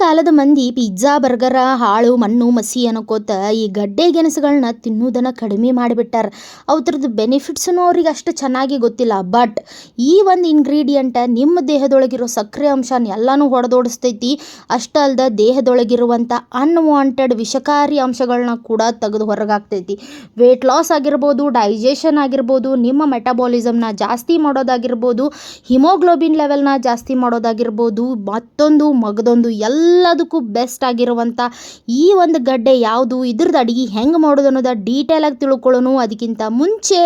ಕಾಲದ ಮಂದಿ pizza, burger, ಹಾಳು, ಮಣ್ಣು, ಮಸಿ ಅನ್ಕೋತ ಈ ಗಡ್ಡೆ ಗೆಣಸುಗಳನ್ನ ತಿನ್ನೋದನ್ನು ಕಡಿಮೆ ಮಾಡಿಬಿಟ್ಟಾರ. ಅವ್ರದ್ದು ಬೆನಿಫಿಟ್ಸೂ ಅವ್ರಿಗೆ ಅಷ್ಟು ಚೆನ್ನಾಗಿ ಗೊತ್ತಿಲ್ಲ. ಬಟ್ ಈ ಒಂದು ಇಂಗ್ರೀಡಿಯಂಟ ನಿಮ್ಮ ದೇಹದೊಳಗಿರೋ ಸಕ್ಕರೆ ಅಂಶನ ಎಲ್ಲನೂ ಹೊಡೆದೋಡಿಸ್ತೈತಿ. ಅಷ್ಟೇ ಅಲ್ದ ದೇಹದೊಳಗಿರುವಂಥ ಅನ್ವಾಂಟೆಡ್ ವಿಷಕಾರಿ ಅಂಶಗಳನ್ನ ಕೂಡ ತೆಗೆದು ಹೊರಗಾಗ್ತೈತಿ ವೆಯ್ಟ್ ಲಾಸ್ ಆಗಿರ್ಬೋದು ಡೈಜೆಷನ್ ಆಗಿರ್ಬೋದು, ನಿಮ್ಮ ಮೆಟಬಾಲಿಸಮ್ನ ಜಾಸ್ತಿ ಮಾಡೋದಾಗಿರ್ಬೋದು ಹಿಮೋಗ್ಲೋಬಿನ್ ಲೆವೆಲ್ನ ಜಾಸ್ತಿ ಮಾಡೋದಾಗಿರ್ಬೋದು, ಮತ್ತೊಂದು, ಮಗದೊಂದು ಎಲ್ಲದಕ್ಕೂ ಬೆಸ್ಟ್ ಆಗಿರುವಂಥ ಈ ಒಂದು ಗಡ್ಡೆ ಯಾವುದು? ಇದ್ರದ್ದು ಅಡುಗೆ ಹೆಂಗೆ ಮಾಡೋದು ಅನ್ನೋದ ಡೀಟೇಲ್ ಆಗಿ ತಿಳ್ಕೊಳ್ಳೋನು ಅದಕ್ಕಿಂತ ಮುಂಚೆ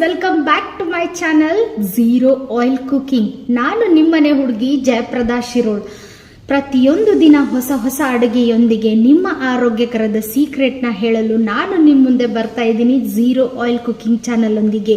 welcome back to my channel zero oil cooking ನಾನು ನಿಮ್ಮನೆ ಹುಡುಗಿ ಜಯಪ್ರದಾ ಶಿರೋಳ್. ಪ್ರತಿಯೊಂದು ದಿನ ಹೊಸ ಹೊಸ ಅಡುಗೆಯೊಂದಿಗೆ ನಿಮ್ಮ ಆರೋಗ್ಯಕರದ ಸೀಕ್ರೆಟ್ನ ಹೇಳಲು ನಾನು ನಿಮ್ಮ ಮುಂದೆ ಬರ್ತಾ ಇದ್ದೀನಿ ಝೀರೋ ಆಯಿಲ್ ಕುಕಿಂಗ್ ಚಾನಲ್ ಒಂದಿಗೆ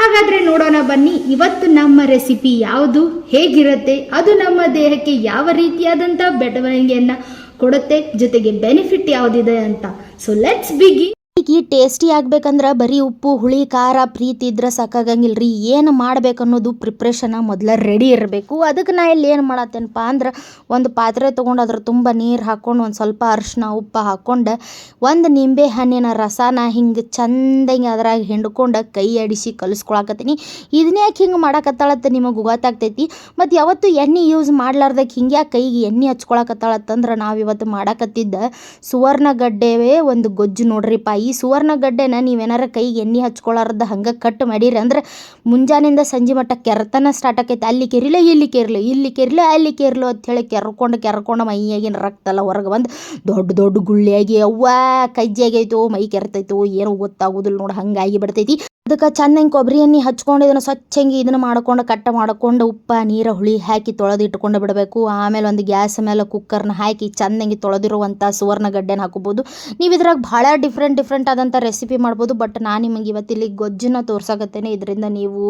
ಹಾಗಾದ್ರೆ ನೋಡೋಣ ಬನ್ನಿ, ಇವತ್ತು ನಮ್ಮ ರೆಸಿಪಿ ಯಾವುದು, ಹೇಗಿರುತ್ತೆ, ಅದು ನಮ್ಮ ದೇಹಕ್ಕೆ ಯಾವ ರೀತಿಯಾದಂಥ ಬೆಳವಣಿಗೆಯನ್ನ ಕೊಡುತ್ತೆ, ಜೊತೆಗೆ ಬೆನಿಫಿಟ್ ಯಾವುದಿದೆ ಅಂತ. ಸೊ ಲೆಟ್ಸ್ ಬಿಗಿ ಈ ಟೇಸ್ಟಿ ಆಗ್ಬೇಕಂದ್ರೆ ಬರೀ ಉಪ್ಪು, ಹುಳಿ, ಖಾರ ಪ್ರೀತಿ ಇದ್ರೆ ಸಾಕಾಗಂಗಿಲ್ಲ ರೀ ಏನು ಮಾಡ್ಬೇಕು ಅನ್ನೋದು ಪ್ರಿಪ್ರೇಷನ್ ಮೊದಲ ರೆಡಿ ಇರಬೇಕು. ಅದಕ್ಕೆ ನಾ ಇಲ್ಲಿ ಏನು ಮಾಡತ್ತೇನಪ್ಪ ಅಂದ್ರೆ ಒಂದು ಪಾತ್ರೆ ತೊಗೊಂಡು ಅದ್ರ ತುಂಬ ನೀರು ಹಾಕ್ಕೊಂಡು ಒಂದು ಸ್ವಲ್ಪ ಅರಿಶಿನ ಉಪ್ಪು ಹಾಕ್ಕೊಂಡು ಒಂದು ನಿಂಬೆ ಹಣ್ಣಿನ ರಸನ ಹಿಂಗೆ ಚಂದಂಗೆ ಅದ್ರಾಗ ಹಿಂಡ್ಕೊಂಡು ಕೈ ಅಡಿಸಿ ಕಲಿಸ್ಕೊಳಕತ್ತೀನಿ. ಇದನ್ನೇ ಯಾಕೆ ಹಿಂಗೆ ಮಾಡಕತ್ತಾಳತ್ತ ನಿಮಗೆ ಗೊತ್ತಾಗ್ತೈತಿ. ಮತ್ತು ಯಾವತ್ತು ಎಣ್ಣೆ ಯೂಸ್ ಮಾಡ್ಲಾರ್ದಕ್ಕೆ ಹಿಂಗೆ ಕೈಗೆ ಎಣ್ಣೆ ಹಚ್ಕೊಳಕತ್ತಾಳತ್ತಂದ್ರೆ ನಾವು ಇವತ್ತು ಮಾಡಕತ್ತಿದ್ದ ಸುವರ್ಣಗಡ್ಡೆವೇ ಒಂದು ಗೊಜ್ಜು ನೋಡ್ರಿಪ್ಪ ಈ ಸುವರ್ಣ ಸುವರ್ಣಗಡ್ಡೆನ ನೀವೇನಾರ ಕೈಗೆ ಎಣ್ಣೆ ಹಚ್ಕೊಳಾರ್ದ ಹಂಗೆ ಕಟ್ ಮಾಡೀರಿ ಅಂದ್ರೆ ಮುಂಜಾನೆಯಿಂದ ಸಂಜೆ ಮಟ್ಟ ಕೆರೆತನ ಸ್ಟಾರ್ಟ್ ಆಕೈತೆ. ಅಲ್ಲಿ ಕೆರಿಲ, ಇಲ್ಲಿ ಕೆರಿಲ ಇಲ್ಲಿ ಕೆರಿಲ, ಅಲ್ಲಿ ಕೆರಿಲು ಹೇಳಿ ಕೆರ್ಕೊಂಡು ಕೆರ್ಕೊಂಡು ಮೈಯಾಗಿನ ರಕ್ತ ಎಲ್ಲ ಹೊರಗೆ ಬಂದು ದೊಡ್ಡ ದೊಡ್ಡ ಗುಳ್ಳಿಯಾಗಿ ಅವ್ವ ಕಜ್ಜಿಯಾಗೈತೋ ಮೈ ಕೆರ್ತೈತೋ, ಏನೋ ಗೊತ್ತಾಗೋದಿಲ್ಲ ನೋಡಿ, ಹಂಗಾಗಿ ಬಿಡ್ತೈತಿ ಅದಕ್ಕೆ ಚೆನ್ನಾಗಿ ಕೊಬ್ಬರಿ ಎಣ್ಣೆ ಹಚ್ಕೊಂಡು ಇದನ್ನು ಸ್ವಚ್ಛಂಗಿ ಇದನ್ನು ಮಾಡ್ಕೊಂಡು ಕಟ್ಟ ಮಾಡ್ಕೊಂಡು ಉಪ್ಪ, ನೀರ, ಹುಳಿ ಹಾಕಿ ತೊಳೆದು ಇಟ್ಕೊಂಡು ಬಿಡಬೇಕು. ಆಮೇಲೆ ಒಂದು ಗ್ಯಾಸ್ ಮೇಲೆ ಕುಕ್ಕರ್ನ ಹಾಕಿ ಚೆನ್ನಾಗಿ ತೊಳೆದಿರುವಂಥ ಸುವರ್ಣಗಡ್ಡೆನ ಹಾಕೋಬೋದು. ನೀವು ಇದ್ರಾಗ ಭಾಳ ಡಿಫ್ರೆಂಟ್ ಡಿಫ್ರೆಂಟ್ ಆದಂಥ ರೆಸಿಪಿ ಮಾಡ್ಬೋದು ಬಟ್ ನಾನು ನಿಮಗೆ ಇವತ್ತಿಲ್ಲಿ ಗೊಜ್ಜನ್ನ ತೋರ್ಸಕತ್ತೇನೆ. ಇದರಿಂದ ನೀವು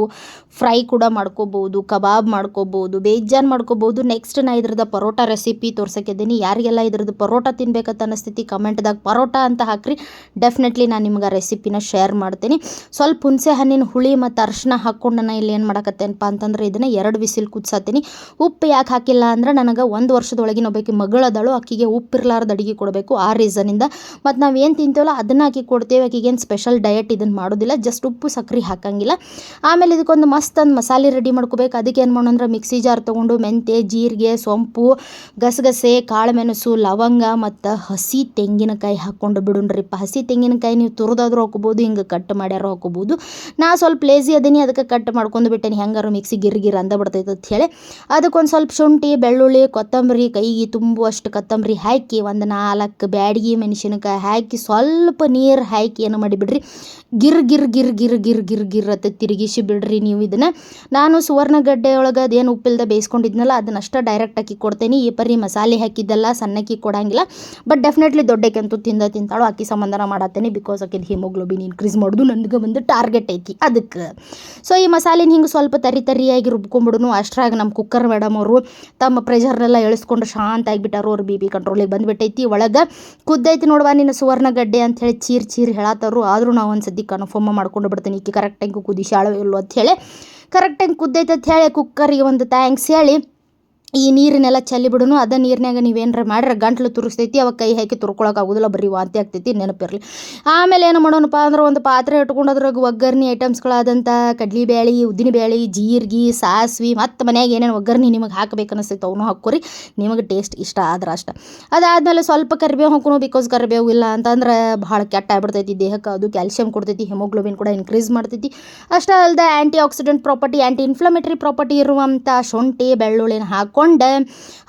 ಫ್ರೈ ಕೂಡ ಮಾಡ್ಕೋಬೋದು, ಕಬಾಬ್ ಮಾಡ್ಕೋಬೋದು, ಬೇಜಾನ್ ಮಾಡ್ಕೋಬೋದು. ನೆಕ್ಸ್ಟ್ ನಾ ಇದ್ರದ್ದು ಪರೋಟ ರೆಸಿಪಿ ತೋರ್ಸಕ್ಕಿದ್ದೀನಿ ಯಾರಿಗೆಲ್ಲ ಇದ್ರದ್ದು ಪರೋಟ ತಿನ್ಬೇಕಂತ ಅನಿಸ್ತೈತಿ ಕಮೆಂಟ್ದಾಗ ಪರೋಟ ಅಂತ ಹಾಕ್ರಿ. ಡೆಫಿನೆಟ್ಲಿ ನಾನು ನಿಮ್ಗೆ ಆ ರೆಸಿಪಿನ ಶೇರ್ ಮಾಡ್ತೀನಿ. ಸ್ವಲ್ಪ ಹುಣಸೆ ಹಣ್ಣಿನ ಹುಳಿ ಮತ್ತು ಅರ್ಶಿನ ಹಾಕ್ಕೊಂಡು ನಾನು ಇಲ್ಲಿ ಏನು ಮಾಡಕತ್ತೇನಪ್ಪ ಅಂತಂದ್ರೆ ಇದನ್ನು ಎರಡು ವಿಸಿಲ್ ಕುದಿಸತ್ತೀನಿ. ಉಪ್ಪು ಯಾಕೆ ಹಾಕಿಲ್ಲ ಅಂದ್ರೆ ನನಗೆ ಒಂದು ವರ್ಷದೊಳಗಿನ ಒಬ್ಬಾಕಿ ಮಗಳದಳು ಆಕಿಗೆ ಉಪ್ಪಿರ್ಲಾರ್ದ ಅಡುಗೆ ಕೊಡಬೇಕು ಆ ರೀಸನಿಂದ ಮತ್ತು ನಾವು ಏನು ತಿಂತೀವಲ್ಲ ಅದನ್ನು ಹಾಕಿ ಕೊಡ್ತೇವೆ ಏನು ಸ್ಪೆಷಲ್ ಡಯಟ್ ಇದನ್ನು ಮಾಡೋದಿಲ್ಲ ಜಸ್ಟ್ ಉಪ್ಪು ಸಕ್ಕರೆ ಹಾಕಂಗಿಲ್ಲ. ಆಮೇಲೆ ಇದಕ್ಕೊಂದು ಮಸ್ತ್ ಒಂದು ಮಸಾಲೆ ರೆಡಿ ಮಾಡ್ಕೋಬೇಕು. ಅದಕ್ಕೆ ಏನು ಮಾಡೋಣ ಮಿಕ್ಸಿ ಜಾರ್ ತೊಗೊಂಡು ಮೆಂತೆ ಜೀರಿಗೆ, ಸೊಂಪು, ಗಸಗಸೆ ಕಾಳು ಮೆಣಸು ಲವಂಗ ಮತ್ತು ಹಸಿ ತೆಂಗಿನಕಾಯಿ ಹಾಕ್ಕೊಂಡು ಬಿಡುಣ್ರಿಪ್ಪ. ಹಸಿ ತೆಂಗಿನಕಾಯಿ ನೀವು ತುರಿದಾದ್ರೂ ಹಾಕೋಬೋದು, ಹಿಂಗೆ ಕಟ್ ಮಾಡ್ಯಾರು ಹಾಕೋಬೋದು. ನಾ ಸ್ವಲ್ಪ ಲೇಸಿ ಅದೀನಿ, ಅದಕ್ಕೆ ಕಟ್ ಮಾಡ್ಕೊಂಡು ಬಿಟ್ಟೇನಿ. ಹೆಂಗಾರು ಮಿಕ್ಸಿ ಗಿರ್ ಗಿರ್ ಅಂದ ಬಿಡ್ತೈತೆ ಅಂತ ಹೇಳಿ ಅದಕ್ಕೊಂದು ಸ್ವಲ್ಪ ಶುಂಠಿ, ಬೆಳ್ಳುಳ್ಳಿ, ಕೊತ್ತಂಬರಿ, ಕೈಗೆ ತುಂಬುವಷ್ಟು ಕೊತ್ತಂಬರಿ ಹಾಕಿ ಒಂದು ನಾಲ್ಕು ಬ್ಯಾಡಗಿ ಮೆಣಸಿನಕಾಯಿ ಹಾಕಿ ಸ್ವಲ್ಪ ನೀರು ಹಾಕಿ ಏನು ಮಾಡಿಬಿಡ್ರಿ, ಗಿರ್ ಗಿರ್ ಗಿರ್ ಗಿರ್ ಗಿರ್ ಗಿರ್ ಗಿರ್ ಅಂತ ತಿರುಗಿಸಿ ಬಿಡ್ರಿ ನೀವು ಇದನ್ನು. ನಾನು ಸುವರ್ಣಗಡ್ಡೆ ಒಳಗೆ ಅದೇನು ಉಪ್ಪಿಲ್ದ ಬೇಯಿಸ್ಕೊಂಡಿದ್ನಲ್ಲ ಅದನ್ನಷ್ಟ ಡೈರೆಕ್ಟ್ ಹಾಕಿ ಕೊಡ್ತೇನೆ. ಈ ಪರಿ ಮಸಾಲೆ ಹಾಕಿದ್ದೆಲ್ಲ ಸಣ್ಣಕ್ಕಿ ಕೊಡಂಗಿಲ್ಲ ಬಟ್ ಡೆಫಿನೆಟ್ಲಿ ದೊಡ್ಡಕ್ಕಂತೂ ತಿಂದ ತಿಂತಾಳು ಅಕ್ಕಿ ಸಂಬಂಧನ ಮಾಡತ್ತೇನೆ ಬಿಕಾಸ್ ಆಕಿದು ಹಿಮೋಗ್ಲೋಬಿನ್ ಇನ್ಕ್ರೀಸ್ ಮಾಡೋದು ನನಗೆ ಒಂದು ಟಾರ್ಗೆಟ್ ಐತಿ. ಅದಕ್ಕೆ ಸೊ ಈ ಮಸಾಲೆನ ಹಿಂಗೆ ಸ್ವಲ್ಪ ತರಿ ತರಿಯಾಗಿ ರುಬ್ಕೊಂಬಿಡುನು. ಅಷ್ಟ್ರಾಗ ನಮ್ಮ ಕುಕ್ಕರ್ ಮೇಡಮ್ ಅವರು ತಮ್ಮ ಪ್ರೆಷರ್ನೆಲ್ಲ ಎಳಿಸ್ಕೊಂಡು ಶಾಂತ ಆಗಿಬಿಟ್ಟಾರು ಅವ್ರು ಬಿ ಬಿ ಕಂಟ್ರೋಲಿಗೆ ಬಂದುಬಿಟ್ಟೈತಿ. ಒಳಗೆ ಕುದ್ದೈತಿ ನೋಡುವ ನಿನ್ನ ಸುವರ್ಣಗಡ್ಡೆ ಅಂತ ಹೇಳಿ ಚೀರ್ ಚೀರ್ ಹೇಳತ್ತಾರು ಆದರೂ ನಾವು ಒಂದು ಸತಿ ಕನ್ಫರ್ಮ್ ಮಾಡ್ಕೊಂಡು ಬಿಡ್ತೀನಿ. ಈಕಿ ಕರೆಕ್ಟಾಗಿ ಕುದಿಸಿ ಇಲ್ಲೋ ಅಂತ ಹೇಳಿ ಕರೆಕ್ಟಾಗಿ ಕುದ್ದೈತೆ ಅಂತ ಹೇಳಿ ಕುಕ್ಕರಿಗೆ ಒಂದು ಥ್ಯಾಂಕ್ಸ್ ಹೇಳಿ. ಈ ನೀರನ್ನೆಲ್ಲ ಚೆಲ್ಲಿ ಬಿಡೋನು ಅದ ನೀರಿನಾಗ ನೀವೇನಾರ ಮಾಡ್ರೆ, ಗಂಟ್ಲು ತುರಿಸ್ತೈತಿ, ಅವಾಗ ಕೈ ಹಾಕಿ ತುರ್ಕೊಳಕ್ಕೆ ಆಗೋದಿಲ್ಲ ಬರೀ ವಾಂತಿ ಆಗ್ತೈತಿ, ನೆನಪಿರಲಿ. ಆಮೇಲೆ ಏನು ಮಾಡೋಣಪ್ಪ ಅಂದ್ರೆ ಒಂದು ಪಾತ್ರೆ ಇಟ್ಕೊಂಡು ಅದ್ರಾಗ ಒಗ್ಗರ್ಣಿ ಐಟಮ್ಸ್ಗಳಾದಂಥ ಉದ್ದಿನ ಬೇಳೆ ಜೀರಿಗೆ, ಸಾಸ್ವಿ, ಮತ್ತು ಮನ್ಯಾಗ ಏನೇನು ಒಗ್ಗರ್ಣಿ ನಿಮಗೆ ಹಾಕಬೇಕು ಅನಿಸ್ತೈತೆ, ಅವನು ಹಾಕೋರಿ ನಿಮಗೆ ಟೇಸ್ಟ್ ಇಷ್ಟ ಆದ್ರೆ ಅಷ್ಟೆ. ಅದಾದಮೇಲೆ ಸ್ವಲ್ಪ ಕರಿಬೇವು ಹಾಕೋನು ಬಿಕಾಸ್ ಕರಿಬೇವು ಇಲ್ಲ ಅಂತಂದ್ರೆ ಭಾಳ ಕೆಟ್ಟ ಆಗ್ಬಿಡ್ತೈತಿ ದೇಹಕ್ಕೆ ಅದು ಕ್ಯಾಲ್ಸಿಯಂ ಕೊಡ್ತೈತಿ ಹಿಮೋಗ್ಲೋಬಿನ್ ಕೂಡ ಇನ್ಕ್ರೀಸ್ ಮಾಡ್ತೈತಿ. ಅಷ್ಟೇ ಅಲ್ಲದೆ antioxidant property anti inflammatory property ಇರುವಂಥ ಶುಂಠಿ, ಬೆಳ್ಳುಳ್ಳಿನ ಹಾಕ್ಕೊಂಡು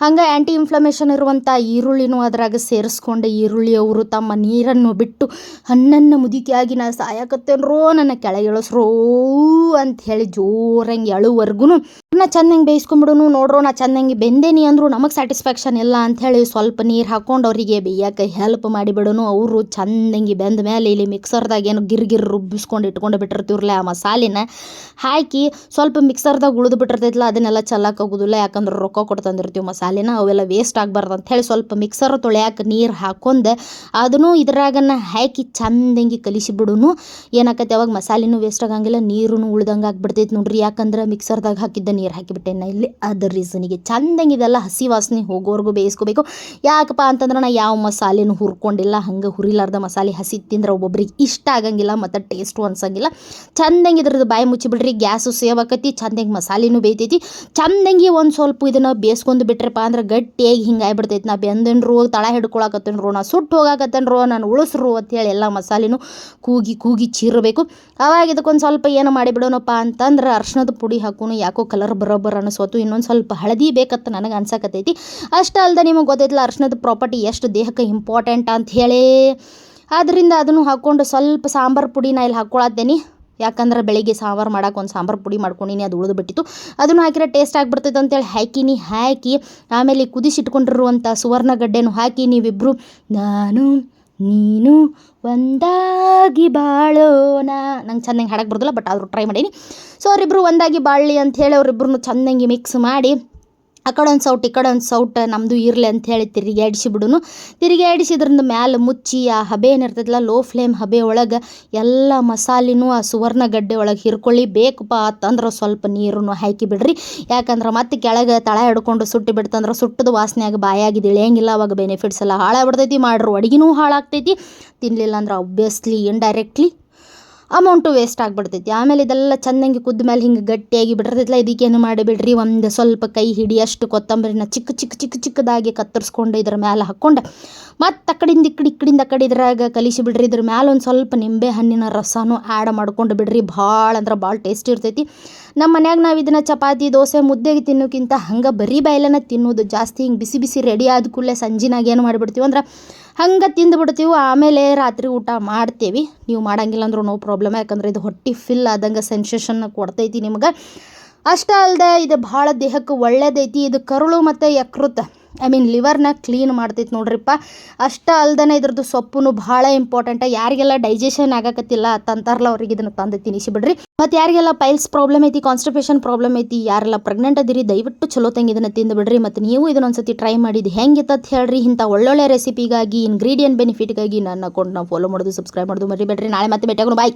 ಹಂಗೆ ಆ್ಯಂಟಿ ಇನ್ಫ್ಲಮೇಷನ್ ಇರುವಂಥ ಈರುಳ್ಳಿನೂ ಅದ್ರಾಗ ಸೇರಿಸ್ಕೊಂಡೆ. ಈರುಳ್ಳಿ ಅವರು ತಮ್ಮ ನೀರನ್ನು ಬಿಟ್ಟು ಹಣ್ಣನ್ನು ಮುದುಕಿಯಾಗಿ ನಾ ಸಾಯಕತ್ತೇನ್ರೋ ನನ್ನ ಕೆಳಗೆ ಇಳಿಸ್ರೋ ಅಂತ ಹೇಳಿ ಜೋರಂಗೆ ಎಳುವರ್ಗು ನಾ ಚೆನ್ನಾಗಿ ಬೇಯಿಸ್ಕೊಂಬಿಡೋನು ನೋಡ್ರೋ ನಾ ಚೆನ್ನಾಗಿ ಬೆಂದೇನಿ ಅಂದರು ನಮಗೆ ಸ್ಯಾಟಿಸ್ಫ್ಯಾಕ್ಷನ್ ಇಲ್ಲ ಅಂಥೇಳಿ ಸ್ವಲ್ಪ ನೀರು ಹಾಕೊಂಡು ಅವರಿಗೆ ಬೇಯಕ್ಕೆ ಹೆಲ್ಪ್ ಮಾಡಿಬಿಡೋನು. ಅವರು ಚಂದಂಗಿ ಬೆಂದ ಮೇಲೆ ಇಲ್ಲಿ ಮಿಕ್ಸರ್ದಾಗ ಏನು ಗಿರ್ ಗಿರ್ ರುಬ್ಬಿಸ್ಕೊಂಡು ಇಟ್ಕೊಂಡು ಬಿಟ್ಟಿರ್ತೀವ್ರಲ್ಲ ಆ ಮಸಾಲಿನ ಹಾಕಿ ಸ್ವಲ್ಪ ಮಿಕ್ಸರ್ದಾಗ ಉಳಿದು ಬಿಟ್ಟಿರ್ತೈತಲ್ಲ ಅದನ್ನೆಲ್ಲ ಚೆಲ್ಲಕ್ಕೆ ಹೋಗೋದಿಲ್ಲ ಯಾಕಂದ್ರೆ ರೊಕ್ಕ ಕೊಟ್ಟು ತಂದಿರ್ತೀವಿ ಮಸಾಲಿನ, ಅವೆಲ್ಲ ವೇಸ್ಟ್ ಆಗಬಾರ್ದು ಅಂಥೇಳಿ ಸ್ವಲ್ಪ ಮಿಕ್ಸರ್ ತೊಳೆಯಕ್ಕೆ ನೀರು ಹಾಕೊಂಡು ಅದನ್ನು ಇದ್ರಾಗನ್ನು ಹಾಕಿ ಚಂದಂಗಿ ಕಲಿಸಿಬಿಡೋನು. ಏನಾಕತ್ತೆ ಅವಾಗ ಮಸಾಲಿನೂ ವೇಸ್ಟ್ ಆಗಂಗಿಲ್ಲ ನೀರು ಉಳ್ದಂಗೆ ಆಗ್ಬಿಡ್ತೈತೆ ನೋಡ್ರಿ. ಯಾಕಂದ್ರೆ ಮಿಕ್ಸರ್ದಾಗ ಹಾಕಿದ್ದ ನೀರು ಹಾಕಿಬಿಟ್ಟೆ. ನಾ ಇಲ್ಲಿ ಅದ್ರ ರೀಸನಿಗೆ ಚಂದಂಗೆ ಇದೆಲ್ಲ ಹಸಿ ವಾಸನೆ ಹೋಗೋವರೆಗೂ ಬೇಯಿಸ್ಕೋಬೇಕು. ಯಾಕಪ್ಪ ಅಂತಂದ್ರೆ ನಾ ಯಾವ ಮಸಾಲೆನೂ ಹುರ್ಕೊಂಡಿಲ್ಲ. ಹಂಗೆ ಹುರಿಲಾರ್ದ ಮಸಾಲೆ ಹಸಿ ತಿಂದ್ರೆ ಒಬ್ಬೊಬ್ರಿಗೆ ಇಷ್ಟ ಆಗಂಗಿಲ್ಲ, ಮತ್ತು ಟೇಸ್ಟು ಅನ್ಸಂಗಿಲ್ಲ. ಚಂದಂಗೆ ಇದ್ರದ್ದು ಬಾಯಿ ಮುಚ್ಚಿಬಿಡ್ರಿ, ಗ್ಯಾಸು ಸೇವ್ ಆಕತಿ, ಚಂದಂಗೆ ಮಸಾಲೆನೂ ಬೇಯ್ತೈತಿ. ಚಂದಂಗಿ ಒಂದು ಸ್ವಲ್ಪ ಇದನ್ನು ಬೇಯಿಸ್ಕೊಂಡು ಬಿಟ್ರಪ್ಪ ಅಂದ್ರೆ ಗಟ್ಟಿಯಾಗಿ ಹಿಂಗೆ ಆಗ್ಬಿಡ್ತೈತಿ. ನಾ ಬೆಂದನ್ರು, ತಳ ಹಿಡ್ಕೊಳಕತ್ತನ್ರು, ನಾ ಸುಟ್ಟು ಹೋಗಾಕತ್ತನ್ರು, ನಾನು ಉಳಿಸ್ರು ಅಂತೇಳಿ ಎಲ್ಲ ಮಸಾಲೆನೂ ಕೂಗಿ ಕೂಗಿ ಚೀರಬೇಕು. ಅವಾಗ ಇದಕ್ಕೊಂದು ಸ್ವಲ್ಪ ಏನು ಮಾಡಿಬಿಡೋಣಪ್ಪ ಅಂತಂದ್ರೆ ಅರ್ಶಿಣದ ಪುಡಿ ಹಾಕೋನು ಯಾಕೋ ಕಲರ್ ಬರೋಬ್ಬರ ಅನಿಸೋತು ಇನ್ನೊಂದು ಸ್ವಲ್ಪ ಹಳದಿ ಬೇಕತ್ತ ನನಗೆ ಅನ್ಸಕತ್ತೈತಿ. ಅಷ್ಟೇ ಅಲ್ಲದೆ ನಿಮಗೆ ಗೊತ್ತೈತಿಲ್ಲ ಅರ್ಶಿನದ ಪ್ರಾಪರ್ಟಿ ಎಷ್ಟು ದೇಹಕ್ಕೆ ಇಂಪಾರ್ಟೆಂಟ್ ಅಂತ ಹೇಳಿ. ಆದ್ದರಿಂದ ಅದನ್ನು ಹಾಕ್ಕೊಂಡು ಸ್ವಲ್ಪ ಸಾಂಬಾರು ಪುಡಿನ ಇಲ್ಲಿ ಹಾಕ್ಕೊಳತ್ತೇನೆ ಯಾಕಂದ್ರೆ ಬೆಳಿಗ್ಗೆ ಸಾಂಬಾರು ಮಾಡಕ್ಕೆ ಒಂದು ಸಾಂಬಾರು ಪುಡಿ ಮಾಡ್ಕೊಂಡಿನಿ, ಅದು ಉಳಿದು ಬಿಟ್ಟಿತ್ತು. ಅದನ್ನು ಹಾಕಿರೋ ಟೇಸ್ಟ್ ಆಗಿಬಿಡ್ತೈತೆ ಅಂತೇಳಿ ಹಾಕಿನಿ, ಹಾಕಿ ಆಮೇಲೆ ಕುದಿಸಿಟ್ಕೊಂಡಿರುವಂಥ ಸುವರ್ಣಗಡ್ಡೆನೂ ಹಾಕಿ ನೀವಿಬ್ಬರು ನಾನು ನೀನು ಒಂದಾಗಿ ಬಾಳೋಣ. ನಂಗೆ ಚೆನ್ನಾಗಿ ಹಾಡಕ್ಕೆ ಬರೋದಿಲ್ಲ ಬಟ್ ಆದರೂ ಟ್ರೈ ಮಾಡೀನಿ. ಸೊ ಅವರಿಬ್ಬರು ಒಂದಾಗಿ ಬಾಳಲಿ ಅಂತ ಹೇಳಿ ಅವರಿಬ್ಬರನ್ನು ಚೆನ್ನಾಗಿ ಮಿಕ್ಸ್ ಮಾಡಿ ಆ ಕಡೆ ಒಂದು ಸೌಟ್ ಈ ಕಡೆ ಒಂದು ಸೌಟ್ ನಮ್ಮದು ಇರಲಿ ಅಂತ ಹೇಳಿ ತಿರುಗಾಡಿಸಿ ಬಿಡುನು ತಿರುಗಾಡಿಸಿದ್ರಿಂದ ಮ್ಯಾಲೆ ಮುಚ್ಚಿ ಆ ಹಬೆ ಏನಿರ್ತೈತಲ್ಲ ಲೋ ಫ್ಲೇಮ್ ಹಬೆ ಒಳಗೆ ಎಲ್ಲ ಮಸಾಲಿನೂ ಆ ಸುವರ್ಣ ಗಡ್ಡೆ ಒಳಗೆ ಹಿರ್ಕೊಳ್ಳಿ. ಬೇಕಪ್ಪ ಅಂತಂದ್ರೆ ಸ್ವಲ್ಪ ನೀರನ್ನು ಹಾಕಿ ಬಿಡ್ರಿ. ಯಾಕಂದ್ರೆ ಮತ್ತೆ ಕೆಳಗೆ ತಳ ಹಿಡ್ಕೊಂಡು ಸುಟ್ಟು ಬಿಡ್ತಂದ್ರೆ ಸುಟ್ಟದ ವಾಸನೆಯಾಗ ಬಾಯಾಗಿದೆ ಇಳಿಯಂಗಿಲ್ಲ. ಅವಾಗ ಬೆನಿಫಿಟ್ಸ್ ಎಲ್ಲ ಹಾಳಾಗ್ಬಿಡ್ತೈತಿ. ಮಾಡ್ರು ಅಡುಗೆನೂ ಹಾಳಾಗ್ತೈತಿ. ತಿನ್ನಲಿಲ್ಲ ಅಂದ್ರೆ ಅಬ್ವಿಯಸ್ಲಿ ಇಂಡೈರೆಕ್ಟ್ಲಿ ಅಮೌಂಟು ವೇಸ್ಟ್ ಆಗಿಬಿಡ್ತೈತಿ. ಆಮೇಲೆ ಇದೆಲ್ಲ ಚಂದಂಗೆ ಕುದ್ದ ಮೇಲೆ ಹಿಂಗೆ ಗಟ್ಟಿಯಾಗಿ ಬಿಟ್ಟಿರ್ತೈತಲ್ಲ ಇದಕ್ಕೇನು ಮಾಡಿಬಿಡ್ರಿ? ಒಂದು ಸ್ವಲ್ಪ ಕೈ ಹಿಡಿಯಷ್ಟು ಕೊತ್ತಂಬರಿನ ಚಿಕ್ಕ ಚಿಕ್ಕ ಚಿಕ್ಕ ಚಿಕ್ಕದಾಗಿ ಕತ್ತರಿಸ್ಕೊಂಡು ಇದ್ರ ಮೇಲೆ ಹಾಕ್ಕೊಂಡು ಮತ್ತು ಆ ಕಡಿಂದ ಈ ಕಡೆ ಈ ಕಲಿಸಿ ಬಿಡ್ರಿ. ಇದ್ರ ಮ್ಯಾಲೆ ಒಂದು ಸ್ವಲ್ಪ ನಿಂಬೆ ಹಣ್ಣಿನ ರಸನೂ ಆ್ಯಡ್ ಮಾಡ್ಕೊಂಡು ಬಿಡ್ರಿ. ಭಾಳ ಅಂದ್ರೆ ಭಾಳ ಟೇಸ್ಟ್ ಇರ್ತೈತಿ. ನಮ್ಮ ಮನ್ಯಾಗ ನಾವು ಇದನ್ನು ಚಪಾತಿ, ದೋಸೆ, ಮುದ್ದೆಗೆ ತಿನ್ನೋಕ್ಕಿಂತ ಹಂಗೆ ಬರೀ ಬಾಯಲನ ತಿನ್ನೋದು ಜಾಸ್ತಿ ಹಿಂಗೆ ಬಿಸಿ ಬಿಸಿ ರೆಡಿ ಆದ ಕೂಡಲೇ ಸಂಜಿನಾಗ ಏನು ಮಾಡಿಬಿಡ್ತೀವಿ ಅಂದ್ರೆ ಹಂಗೆ ತಿಂದುಬಿಡ್ತೀವಿ ಆಮೇಲೆ ರಾತ್ರಿ ಊಟ ಮಾಡ್ತೀವಿ. ನೀವು ಮಾಡಂಗಿಲ್ಲ ಅಂದ್ರೂ ನೋ ಪ್ರಾಬ್ಲಮ್ ಯಾಕಂದ್ರೆ ಇದು ಹೊಟ್ಟೆ ಫಿಲ್ ಆದಂಗೆ ಸೆನ್ಸೇಷನ್ ಕೊಡ್ತೈತಿ ನಿಮ್ಗೆ. ಅಷ್ಟೇ ಅಲ್ಲದೆ ಇದು ಭಾಳ ದೇಹಕ್ಕೆ ಒಳ್ಳೇದೈತಿ. ಇದು ಕರುಳು ಮತ್ತು ಯಕೃತ್. ಐ ಮೀನ್ ಲಿವರ್ನ ಕ್ಲೀನ್ ಮಾಡ್ತೈತಿ ನೋಡ್ರಿಪ್ಪ. ಅಷ್ಟೇ ಅಲ್ದನೆ ಇದ್ರದ್ದು ಸೊಪ್ಪುನು ಭಾಳ ಇಂಪಾರ್ಟೆಂಟ್ ಯಾರಿಗೆಲ್ಲ ಡೈಜೆಷನ್ ಆಗಕತ್ತಿಲ್ಲ ತಂತಾರಲ್ಲ ಅವ್ರಿಗೆ ಇದನ್ನು ತಂದು ತಿನ್ನಿಸಿ ಬಿಡ್ರಿ. ಮತ್ತು ಯಾರಿಗೆಲ್ಲ ಪೈಲ್ಸ್ ಪ್ರಾಬ್ಲಮ್ ಐತಿ ಕಾನ್ಸ್ಟಿಪೇಷನ್ ಪ್ರಾಬ್ಲಮ್ ಐತಿ, ಯಾರೆಲ್ಲ ಪ್ರೆಗ್ನೆಂಟ್ ಅದಿರಿ, ದಯವಿಟ್ಟು ಚಲೋ ತಂಗಿ ಇದನ್ನು ತಿಂದು ಬಿಡ್ರಿ. ಮತ್ತು ನೀವು ಇದನ್ನೊಂದ್ಸತಿ ಟ್ರೈ ಮಾಡಿದ್ದು ಹೆಂಗಿತ್ತಂತ ಹೇಳ್ರಿ. ಇಂಥ ಒಳ್ಳೊಳ್ಳೆ ರೆಸಿಪಿಗಾಗಿ ಇಂಗ್ರೀಡಿಯೆಂಟ್ ಬೆನಿಫಿಟ್ಗಾಗಿ ನನ್ನ ಅಕೌಂಟ್ನ ಫಾಲೋ ಮಾಡೋದು ಸಬ್ಸ್ಕ್ರೈಬ್ ಮಾಡೋದು ಮರಿಬೇಡ್ರಿ. ನಾಳೆ ಮತ್ತೆ ಭೇಟಿಯಾಗೋಣ. ಬಾಯ್